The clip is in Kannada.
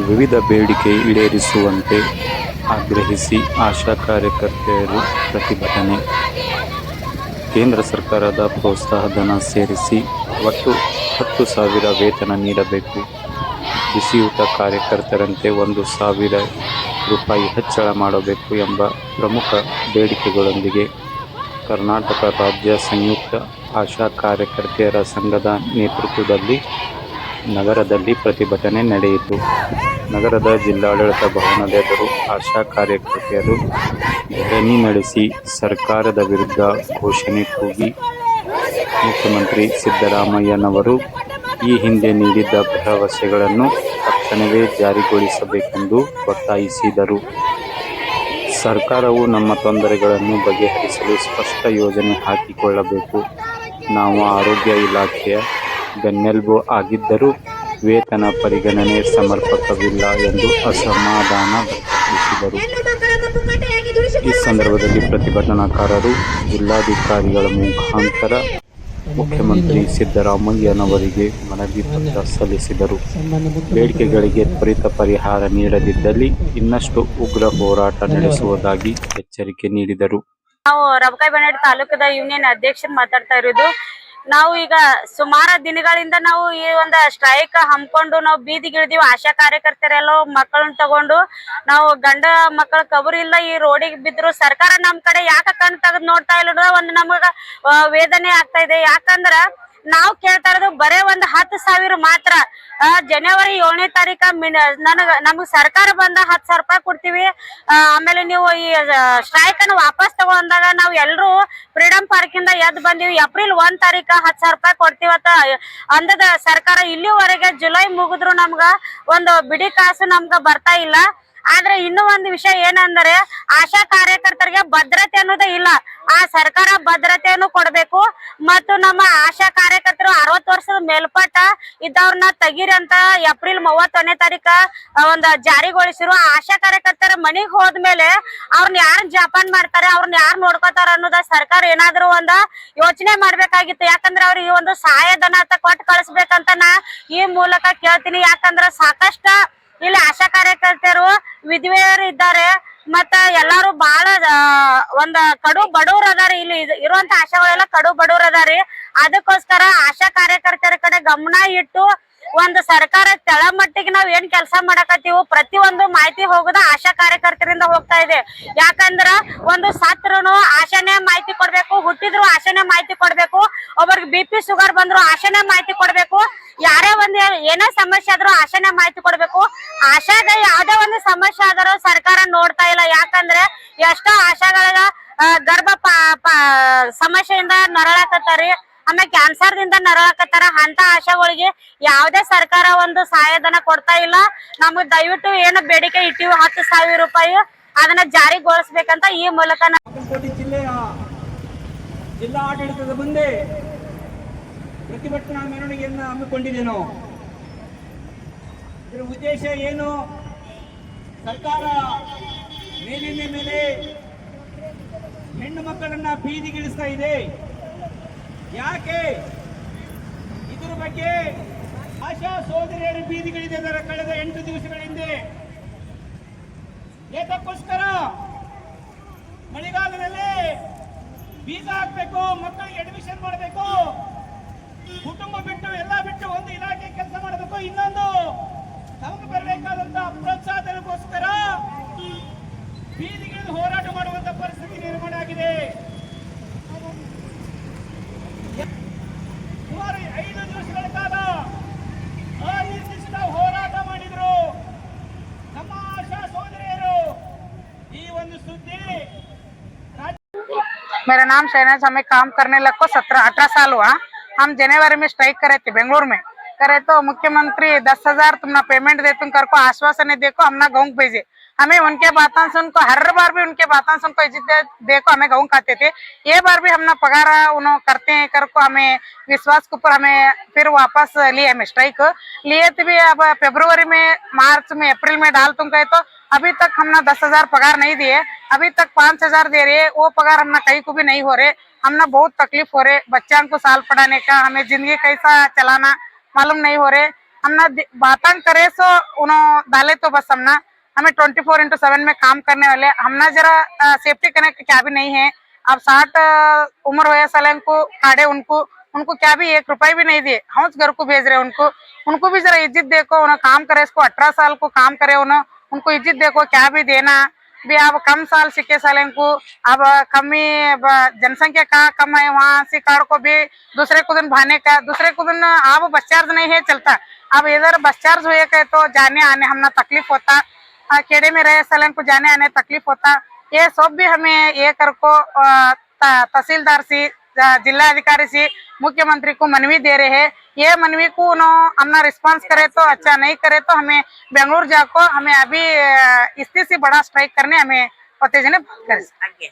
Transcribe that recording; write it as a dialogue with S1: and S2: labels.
S1: ವಿವಿಧ ಬೇಡಿಕೆ ಈಡೇರಿಸುವಂತೆ ಆಗ್ರಹಿಸಿ ಆಶಾ ಕಾರ್ಯಕರ್ತೆಯರು ಪ್ರತಿಭಟನೆ. ಕೇಂದ್ರ ಸರ್ಕಾರದ ಪ್ರೋತ್ಸಾಹಧನ ಸೇರಿಸಿ ಒಟ್ಟು ಹತ್ತು ಸಾವಿರ ವೇತನ ನೀಡಬೇಕು. ಬಿಸಿಯೂಟ ಕಾರ್ಯಕರ್ತರಂತೆ ಒಂದು ಸಾವಿರ ರೂಪಾಯಿ ಹೆಚ್ಚಳ ಮಾಡಬೇಕು ಎಂಬ ಪ್ರಮುಖ ಬೇಡಿಕೆಗಳೊಂದಿಗೆ ಕರ್ನಾಟಕ ರಾಜ್ಯ ಸಂಯುಕ್ತ ಆಶಾ ಕಾರ್ಯಕರ್ತೆಯರ ಸಂಘದ ನೇತೃತ್ವದಲ್ಲಿ ನಗರದಲ್ಲಿ ಪ್ರತಿಭಟನೆ ನಡೆಯಿತು. ನಗರದ ಜಿಲ್ಲಾಡಳಿತ ಭವನದ ಎದುರು ಆಶಾ ಕಾರ್ಯಕರ್ತೆಯರು ಧರಣಿ ನಡೆಸಿ ಸರ್ಕಾರದ ವಿರುದ್ಧ ಘೋಷಣೆ ಕೂಗಿ ಮುಖ್ಯಮಂತ್ರಿ ಸಿದ್ದರಾಮಯ್ಯನವರು ಈ ಹಿಂದೆ ನೀಡಿದ್ದ ಭರವಸೆಗಳನ್ನು ತಕ್ಷಣವೇ ಜಾರಿಗೊಳಿಸಬೇಕೆಂದು ಒತ್ತಾಯಿಸಿದರು. ಸರ್ಕಾರವು ನಮ್ಮ ತೊಂದರೆಗಳನ್ನು ಬಗೆಹರಿಸಲು ಸ್ಪಷ್ಟ ಯೋಜನೆ ಹಾಕಿಕೊಳ್ಳಬೇಕು. ನಾವು ಆರೋಗ್ಯ ಇಲಾಖೆಯ ಬೆನ್ನೆಲುಬು ಆಗಿದ್ದರೂ ವೇತನ ಪರಿಗಣನೆ ಸಮರ್ಪಕವಿಲ್ಲ ಎಂದು ಅಸಮಾಧಾನ ವ್ಯಕ್ತಪಡಿಸಿದರು. ಈ ಸಂದರ್ಭದಲ್ಲಿ ಪ್ರತಿಭಟನಾಕಾರರು ಜಿಲ್ಲಾಧಿಕಾರಿಗಳ ಮುಖಾಂತರ ಮುಖ್ಯಮಂತ್ರಿ ಸಿದ್ದರಾಮಯ್ಯನವರಿಗೆ ಮನವಿ ಪತ್ರ ಸಲ್ಲಿಸಿದರು. ಬೇಡಿಕೆಗಳಿಗೆ ತ್ವರಿತ ಪರಿಹಾರ ನೀಡದಿದ್ದಲ್ಲಿ ಇನ್ನಷ್ಟು ಉಗ್ರ ಹೋರಾಟ ನಡೆಸುವುದಾಗಿ ಎಚ್ಚರಿಕೆ ನೀಡಿದರು.
S2: ನಾವು ರಬಕಾಯಿ ಬನ್ನಡಿ ತಾಲೂಕದ ಯೂನಿಯನ್ ಅಧ್ಯಕ್ಷರು ಮಾತಾಡ್ತಾ ಇರೋದು ನಾವು ಈಗ ಸುಮಾರು ದಿನಗಳಿಂದ ನಾವು ಈ ಒಂದು ಸ್ಟ್ರೈಕ್ ಹಮ್ಮಿಕೊಂಡು ನಾವು ಬೀದಿಗಿಳಿದೀವಿ ಆಶಾ ಕಾರ್ಯಕರ್ತರೆಲ್ಲ ಮಕ್ಕಳನ್ನ ತಗೊಂಡು ನಾವು ಗಂಡ ಮಕ್ಕಳ ಕಬರು ಇಲ್ಲ ಈ ರೋಡಿಗೆ ಬಿದ್ರು ಸರ್ಕಾರ ನಮ್ ಕಡೆ ಯಾಕ ಕಣ್ ತೆಗೆದು ನೋಡ್ತಾ ಇಲ್ಲ ಒಂದು ನಮಗ ವೇದನೆ ಆಗ್ತಾ ಇದೆ. ಯಾಕಂದ್ರ ನಾವು ಕೇಳ್ತಾ ಇರೋದು ಬರೇ ಒಂದು ಹತ್ತು ಸಾವಿರ ಮಾತ್ರ. ಜನವರಿ ಏಳನೇ ತಾರೀಕ ನನಗ, ನಮಗ್ ಸರ್ಕಾರ ಬಂದ ಹತ್ತು ಸಾವಿರ ರೂಪಾಯಿ ಕೊಡ್ತೀವಿ. ಆಮೇಲೆ ನೀವು ಈ ಸ್ಟ್ರೈಕ್ ಅನ್ನು ವಾಪಸ್ ತಗೊಂಡಾಗ ನಾವು ಎಲ್ರು ಫ್ರೀಡಂ ಪಾರ್ಕ್ ಇಂದ ಎದ್ ಬಂದಿವಿ. ಏಪ್ರಿಲ್ ಒಂದ್ ತಾರೀಕ ಹತ್ತು ಸಾವಿರ ರೂಪಾಯಿ ಕೊಡ್ತೀವತ್ತ. ಅಂದದ ಸರ್ಕಾರ ಇಲ್ಲಿವರೆಗೆ ಜುಲೈ ಮುಗಿದ್ರು ನಮ್ಗ ಒಂದು ಬಿಡಿ ಕಾಸು ನಮ್ಗ ಬರ್ತಾ ಇಲ್ಲ. ಆದ್ರೆ ಇನ್ನೂ ಒಂದು ವಿಷಯ ಏನಂದ್ರೆ ಆಶಾ ಕಾರ್ಯಕರ್ತರಿಗೆ ಭದ್ರತೆ ಅನ್ನೋದೇ ಇಲ್ಲ. ಆ ಸರ್ಕಾರ ಭದ್ರತೆಯನ್ನು ಕೊಡಬೇಕು ಮತ್ತು ನಮ್ಮ ಆಶಾ ಕಾರ್ಯಕರ್ತರು ಅರವತ್ತು ವರ್ಷದ ಮೇಲ್ಪಟ್ಟ ಇದ್ದವ್ರನ್ನ ತೆಗೀರಿ ಅಂತ ಏಪ್ರಿಲ್ ಮೂವತ್ತೊಂದನೇ ತಾರೀಕ ಒಂದು ಜಾರಿಗೊಳಿಸಿರು ಆಶಾ ಕಾರ್ಯಕರ್ತರ ಮನೆಗೆ ಹೋದ್ಮೇಲೆ ಅವ್ರನ್ನ ಯಾರು ಜಪಾನ್ ಮಾಡ್ತಾರೆ ಅವ್ರನ್ನ ಯಾರು ನೋಡ್ಕೋತಾರ ಅನ್ನೋದ ಸರ್ಕಾರ ಏನಾದ್ರು ಒಂದ ಯೋಚನೆ ಮಾಡ್ಬೇಕಾಗಿತ್ತು. ಯಾಕಂದ್ರೆ ಅವ್ರಿಗೆ ಒಂದು ಸಹಾಯಧನ ಅಂತ ಕೊಟ್ಟು ಕಳಿಸ್ಬೇಕಂತ ನಾ ಈ ಮೂಲಕ ಕೇಳ್ತೀನಿ. ಯಾಕಂದ್ರ ಸಾಕಷ್ಟ ಇಲ್ಲಿ ಆಶಾ ಕಾರ್ಯಕರ್ತರು ವಿಧವೆಯರು ಇದ್ದಾರೆ. ಮತ್ತ ಎಲ್ಲಾರು ಆ, ಒಂದ ಕಡು ಬಡವ್ರ ಅದಾರಿ ಇಲ್ಲಿ. ಇರುವಂತ ಆಶಾಗಳೆಲ್ಲ ಕಡು ಬಡವ್ರ ಅದಾರಿ. ಅದಕ್ಕೋಸ್ಕರ ಆಶಾ ಕಾರ್ಯಕರ್ತರ ಕಡೆ ಗಮನ ಇಟ್ಟು ಒಂದು ಸರ್ಕಾರ ತಳಮಟ್ಟಿಗೆ ನಾವ್ ಏನ್ ಕೆಲಸ ಮಾಡಕತ್ತೀವಿ ಪ್ರತಿಯೊಂದು ಮಾಹಿತಿ ಹೋಗುದ ಆಶಾ ಕಾರ್ಯಕರ್ತರಿಂದ ಹೋಗ್ತಾ ಇದೆ. ಯಾಕಂದ್ರ ಒಂದು ಸತ್ರುನು ಆಶಾನೇ ಮಾಹಿತಿ ಕೊಡ್ಬೇಕು, ಹುಟ್ಟಿದ್ರು ಆಶಾನೇ ಮಾಹಿತಿ ಕೊಡ್ಬೇಕು ಒಬ್ಬರಿಗೆ ಬಿ ಪಿ ಶುಗರ್ ಬಂದ್ರು ಆಶಾನೇ ಮಾಹಿತಿ ಕೊಡ್ಬೇಕು, ಯಾರೇ ಒಂದ್ ಏನೇ ಸಮಸ್ಯೆ ಆದ್ರೂ ಆಶಾನೇ ಮಾಹಿತಿ ಕೊಡ್ಬೇಕು. ಆಶಾಗ ಯಾವ್ದೇ ಒಂದು ಸಮಸ್ಯೆ ಆದರೂ ಸರ್ಕಾರ ನೋಡ್ತಾ ಇಲ್ಲ. ಯಾಕಂದ್ರೆ ಎಷ್ಟೋ ಆಶಾಗಳ ಗರ್ಭ ಸಮಸ್ಯೆಯಿಂದ ನರಳಾಕತ್ತಾರಿ. ಆಮೇಲೆ ಕ್ಯಾನ್ಸರ್ ದಿಂದ ನರಳಾಕತ್ತಾರ. ಅಂತ ಆಶಾಗಳಿಗೆ ಯಾವ್ದೇ ಸರ್ಕಾರ ಒಂದು ಸಹಾಯಧನ ಕೊಡ್ತಾ ಇಲ್ಲ. ನಮಗೆ ದಯವಿಟ್ಟು ಏನು ಬೇಡಿಕೆ ಇಟ್ಟಿವಿ ಹತ್ತು ಸಾವಿರ ರೂಪಾಯಿ ಅದನ್ನ ಜಾರಿಗೊಳಿಸ್ಬೇಕಂತ ಈ ಮೂಲಕ
S3: ಜಿಲ್ಲಾ ಆಡಳಿತದ ಮುಂದೆ ಪ್ರತಿಭಟನಾ ಮೆರವಣಿಗೆಯನ್ನು ಹಮ್ಮಿಕೊಂಡಿದ್ದೇನು. ಇದರ ಉದ್ದೇಶ ಏನು? ಸರ್ಕಾರ ಮೇಲಿನ ಮೇಲೆ ಹೆಣ್ಣು ಮಕ್ಕಳನ್ನ ಬೀದಿಗಿಳಿಸ್ತಾ ಇದೆ. ಯಾಕೆ? ಇದರ ಬಗ್ಗೆ ಆಶಾ ಸೋದರಿಯರು ಅದರ ಕಳೆದ ಎಂಟು ದಿವಸಗಳ ಹಿಂದೆ. ಏತಕ್ಕೋಸ್ಕರ ಮಳೆಗಾಲದಲ್ಲಿ ಬೀಜ ಹಾಕ್ಬೇಕು ಮಕ್ಕಳಿಗೆ ಅಡ್ಮಿಷನ್ ಮಾಡಬೇಕು, ಕುಟುಂಬ ಬಿಟ್ಟು ಎಲ್ಲ ಬಿಟ್ಟು ಒಂದು ಇಲಾಖೆ ಕೆಲಸ ಮಾಡಬೇಕು. ಇನ್ನೊಂದು, ತಮಗೆ ಬರಬೇಕಾದಂತ
S4: मेरा नाम शहनाज हमें काम करने लग को सत्रह, अठारह साल हुआ। हम जनवरी में स्ट्राइक करे थे, बेंगलोर में। करे तो मुख्यमंत्री दस हज़ार तुम ना पेमेंट दे, तुम कर को आश्वासन देखो हम ना गाँव भेजे। हमें उनके बातों सुन को हर बार भी उनके बातों सुन को इज़्ज़त देखो हमें गाँव खाते थे। ये बार भी हम ना पगार उन्होंने करते हैं, कर को हमें विश्वास के ऊपर हमें फिर वापस लिए हमें स्ट्राइक लिए थे भी अब फेब्रुवरी में मार्च में अप्रैल में डाल तुम गए तो। अभी तक हमने दस हज़ार पगार नहीं दिए। अभी तक पाँच हज़ार दे रहे वो पगार हमने कहीं को भी नहीं हो रहे। हमने बहुत तकलीफ़ हो रहे, बच्चों को साल पढ़ाने का, हमें ज़िंदगी कैसा चलाना मालूम नहीं हो रहे। हमने बातंग करे सो उन्होंने डाले तो बस हमने हमें ट्वेंटी फोर इंटू सेवन में काम करने वाले हमने जरा सेफ्टी करने क्या भी नहीं है। अब साठ उम्र हुए साल को काटे, उनको उनको क्या भी एक रुपए भी नहीं दिए। हम उस घर को भेज रहे उनको। उनको भी जरा इज़्ज़त देखो, उन्हें काम करे, इसको अठारह साल को काम करे उन्हें। उनको इज़्ज़त देखो, क्या भी देना। भी अब कम साल सिक्के साल को अब कमी जनसंख्या का कम है? वहाँ से कार्ड को भी दूसरे को दिन भाने का, दूसरे को दिन अब बस चार्ज नहीं है चलता। अब इधर बस चार्ज हुए तो जाने आने हमने तकलीफ़ होता। खेड़े में रहे सलन को जाने आने तकलीफ़ होता। ये सब भी हमें ये कर को तहसीलदार से जिला अधिकारी से मुख्यमंत्री को मनवी दे रहे हैं। ये मनवी को अपना रिस्पांस करे तो अच्छा नहीं करे तो हमें बेंगलुरु जाकर हमें अभी आ, इससे से बड़ा स्ट्राइक करने हमें उत्तेजन करे